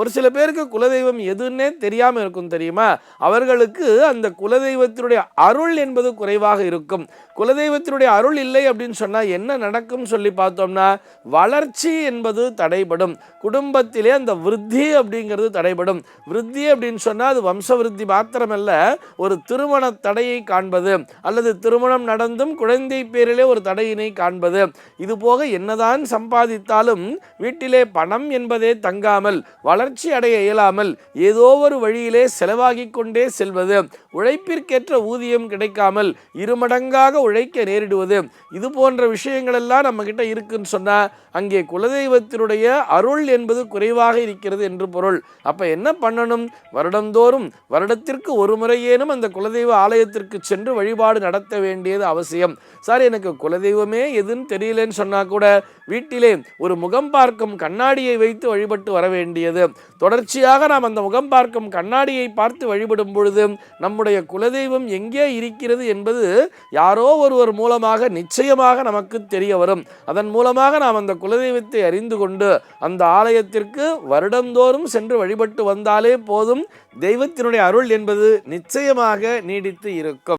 ஒரு சில பேருக்கு குலதெய்வம் எதுன்னே தெரியாமல் இருக்கும் தெரியுமா? அவர்களுக்கு அந்த குலதெய்வத்தினுடைய அருள் என்பது குறைவாக இருக்கும். குலதெய்வத்தினுடைய அருள் இல்லை அப்படின்னு சொன்னால் என்ன நடக்கும் சொல்லி பார்த்தோம்னா வளர்ச்சி என்பது தடைபடும். குடும்பத்திலே அந்த விருத்தி அப்படிங்கிறது தடைபடும். விருத்தி அப்படின்னு சொன்னால் அது வம்ச விருத்தி மாத்திரமல்ல ஒரு திருமண தடையை காண்பது அல்லது திருமணம் நடந்தும் குழந்தை பேரிலே ஒரு தடையினை காண்பது. இது போக என்னதான் சம்பாதித்தாலும் வீட்டிலே பணம் என்பதே தங்காமல் வளர்ச்சி அடைய இயலாமல் ஏதோ ஒரு வழியிலே செலவாகி கொண்டே செல்வது உழைப்பிற்கேற்ற ஊதியம் கிடைக்காமல் இருமடங்காக உழைக்க நேரிடுவது இது போன்ற விஷயங்கள் எல்லாம் இருக்குன்னு சொன்னால் அங்கே குலதெய்வத்தினுடைய அருள் என்பது குறைவாக இருக்கிறது என்று பொருள். அப்போ என்ன பண்ணணும்? வருடந்தோறும் வருடத்திற்கு ஒரு முறையேனும் அந்த குலதெய்வ ஆலயத்திற்கு சென்று வழிபாடு நடத்த வேண்டியது அவசியம். சார் எனக்கு குலதெய்வமே எதுன்னு தெரியலன்னு சொன்னால் கூட வீட்டிலே ஒரு முகம் பார்க்கும் கண்ணாடியை வைத்து வழிபட்டு வர வேண்டியது. தொடர்ச்சியாக நாம் அந்த முகம் பார்க்கும் கண்ணாடியை பார்த்து வழிபடும் பொழுது நம்முடைய குலதெய்வம் எங்கே இருக்கிறது என்பது யாரோ ஒருவர் மூலமாக நிச்சயமாக நமக்கு தெரிய வரும். அதன் மூலமாக நாம் அந்த குலதெய்வத்தை அறிந்து கொண்டு அந்த ஆலயத்திற்கு வருடந்தோறும் சென்று வழிபட்டு வந்தாலே போதும். தெய்வத்தினுடைய அருள் என்பது நிச்சயமாக நீடித்து இருக்கும்.